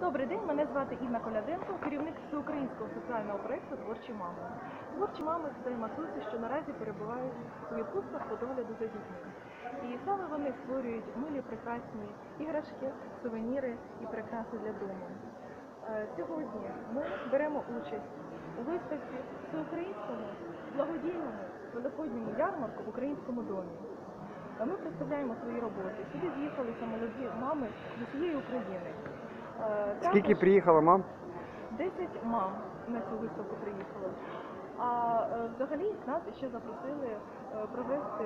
Добрий день, мене звати Інна Коляденко, керівник всеукраїнського соціального проєкту Творчі мами. Творчі мами це матусі, що наразі перебувають у відпустках по догляду за дітьми. І саме вони створюють милі прекрасні іграшки, сувеніри і прикраси для дому. Е, Сьогодні ми беремо участь у виставці всеукраїнському благодійному великодньому ярмарку в українському домі. Е, Ми представляємо свої роботи. Сюди з'їхалися молоді мами з усієї України. Е, Скільки приїхало мам? 10 мам на цю виставку приїхало. А е, взагалі нас ще запросили е, провести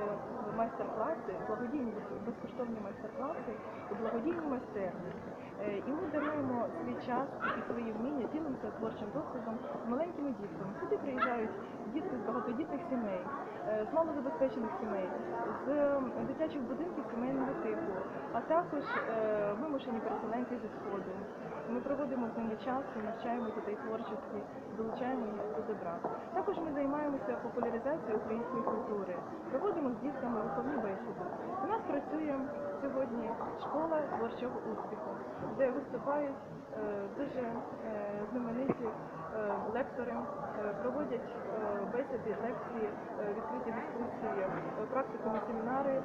майстер-класи, благодійні безкоштовні майстер-класи у благодійній майстерні. І ми даруємо свій час і свої вміння, ділимося творчим досвідом маленькими дітками. Сюди приїжджають дітки з багатодітних сімей, е, з малозабезпечених сімей, з е, дитячих будинків сімейного типу, а також е, вимушені переселенці зі сходу. Ми проводимо з ними час навчаємо дітей творчості, долучаємо їх до добра. Також ми займаємося популяризацією української культури, проводимо з дітками виховні бесіди. Працює сьогодні школа творчого успіху, де виступають е, дуже е, знамениті е, лектори, проводять бесіди, лекції, відкриті дискусії, практикуми семінари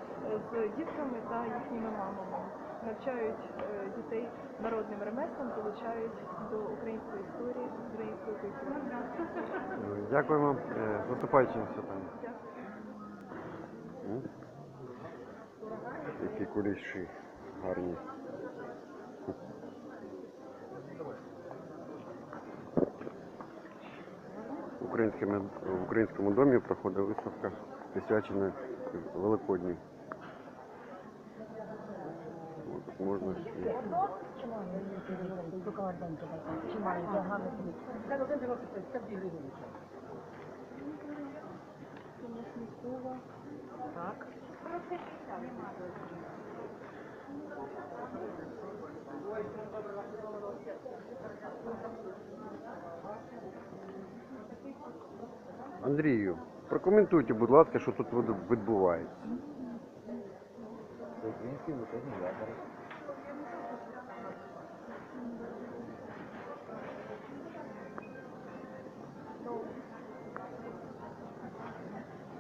з дітками та їхніми мамами навчають дітей народним ремеслам, долучають до української історії, української культури. Дякуємо. Е, Виступаючи все там. М? Які куліші гарні. В українському, домі проходить виставка, присвячена Великодню. О, Тут можна Так. Андрію, прокоментуйте, будь ласка, що тут відбувається. Український виходний.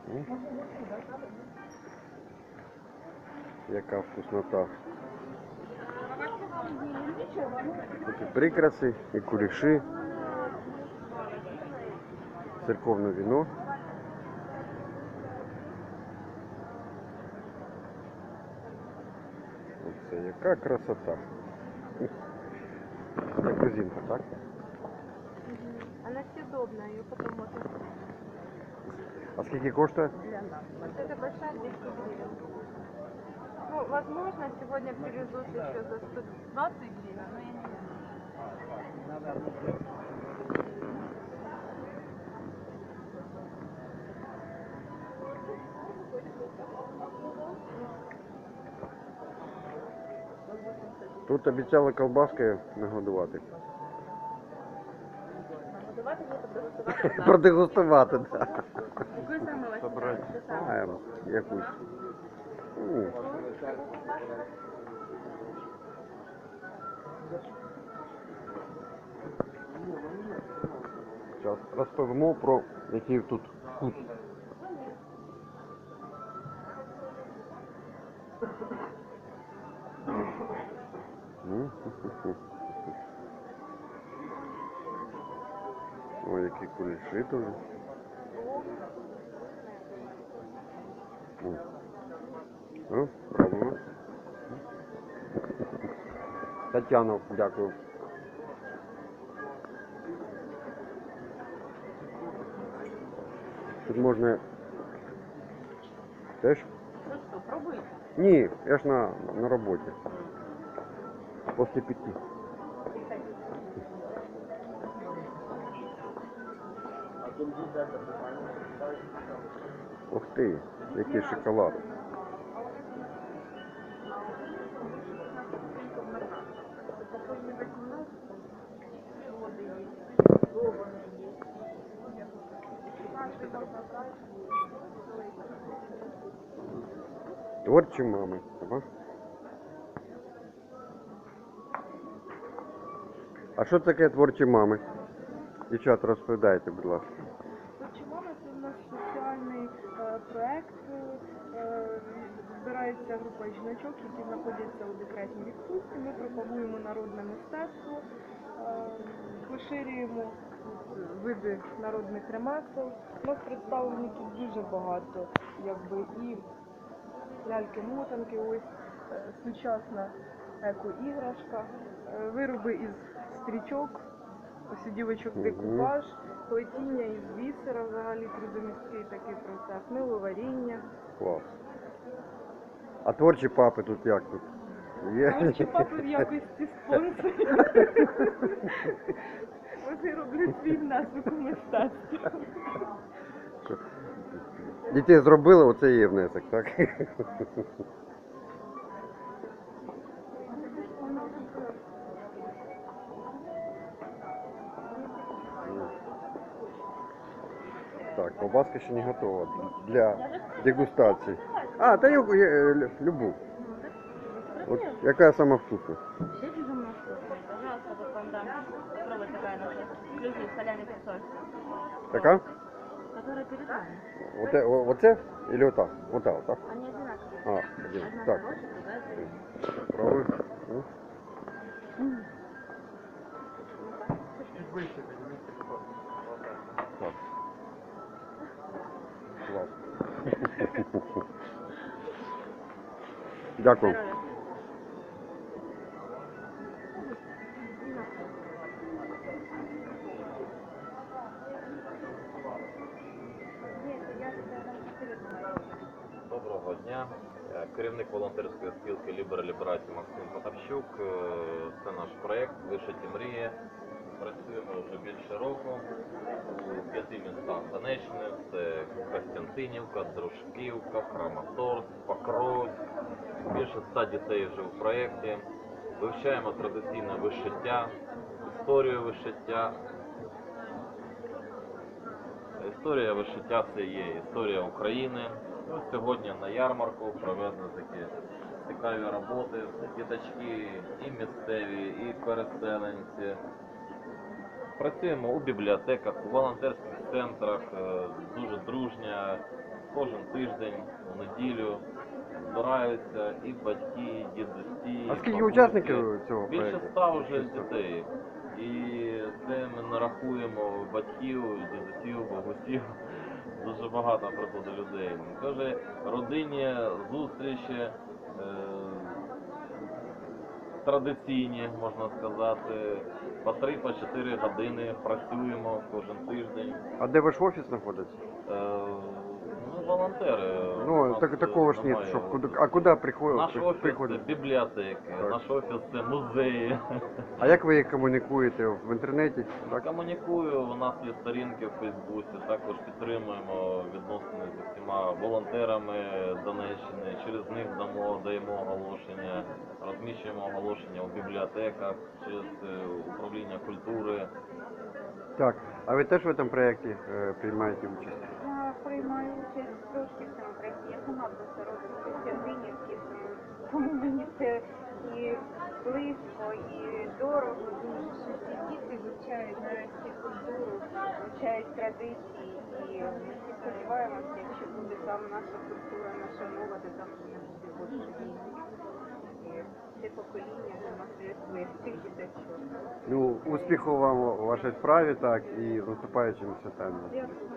М? Яка вкуснота. Тут і прикраси, і куліші, церковне віно. Оце яка красота. Це корзинка, так? Она съедобная, ее потом можно А скільки коштує? Вот эта большая 200 гривен. Ну, возможно, сегодня привезут еще за 120 гривен, но я не знаю. Тут обіцяли колбаскою нагодувати. Давайте мне подготовить. Продегустувати, так. Самый Собрать. Якусь. Зараз розповімо про який тут вкус. Ой, які куліші тут. М. Тетяно, дякую. Тут можна теж? Ну пробуйте. Ні, я ж на, на роботі. Після п'яти. Ух ти, який шоколад. Творчі мами. Ага. А що таке творчі мами? Дівчата, розповідайте, будь ласка. Творчі мами це в нас соціальний е, проект. Е, збирається група жіночок, які знаходяться у декретній відпустці. Ми пропагуємо народне мистецтво, е, поширюємо види народних ремесел. У нас представленників дуже багато, якби і ляльки-мотанки, ось е, сучасна еко-іграшка, е, вироби із стрічок, ось у дівочок декупаж, плетіння із бісера, взагалі трудомісткий такий процес, миловаріння. Клас. А творчі папи тут як тут? Творчі папи в якості спонсорів. Вони роблять свій внесок у мистецтво. Дітей зробили, оце є внесок, так? Так, колбаска ще не готова для дегустації. А, та я, я, е, любу. От яка сама вкусна? Все безумно вкусно. Пожалуйста, вот вам дам. Попробуй такая наша. Люблю соляный фасоль. Така? Которая перед вами. Оце, о- оце? Или ота? Ота, ота. Они одинаковые. А, один. Одна Так, хорошая, другая злая. пробуй. Ну. Так. Клас. Дякую. Дня. Е, Керівник волонтерської спілки Лібера Ліберації Максим Потарчук. Е, Це наш проєкт Вишиті мрії. Працюємо вже більше року у п'яти містах Донеччини. Це Костянтинівка, Дружківка, Краматорськ, Покровськ. Більше ста дітей вже у проєкті. Вивчаємо традиційне вишиття, історію вишиття, Історія вишиття це є історія України. Ось сьогодні на ярмарку проведено такі цікаві роботи. Діточки і місцеві, і переселенці. Працюємо у бібліотеках, у волонтерських центрах, е, дуже дружня. Кожен тиждень, у неділю збираються і батьки, і дідусі. А скільки учасників цього Більше ста вже дітей. І це ми не рахуємо батьків, дідусів, бабусів. Дуже багато приходить людей. Каже, родинні зустрічі е, традиційні, можна сказати. По 3-4 години працюємо кожен тиждень. А де ваш офіс знаходиться? Е, ну, волонтери. Ну, так, е, такого ж нет, щоб куди, а куди приходять? Наш офіс це приходять? бібліотеки, Так. наш офіс це музеї. А як ви їх комунікуєте в інтернеті? Так? Комунікую, у нас є сторінки в Фейсбуці, також підтримуємо відносини з усіма волонтерами Донеччини. Через них дамо, даємо оголошення, розміщуємо оголошення у бібліотеках, через е, управління культури. Так. А ви теж в цьому проєкті е, приймаєте участь? Приймаю участь трошки в цьому проєкті. Я сама просто з Костянтинівки, тому- мені це і близько, і дорого дуже, що діти вивчають нарешті культуру, вивчають традиції. І ми всі сподіваємося, якщо буде там наша культура, наша мова, то там не буде більше. І це покоління демонструє своїх цих діточок. Ну, успіху вам у вашій справі, так, і з наступаючими святами. Дякую.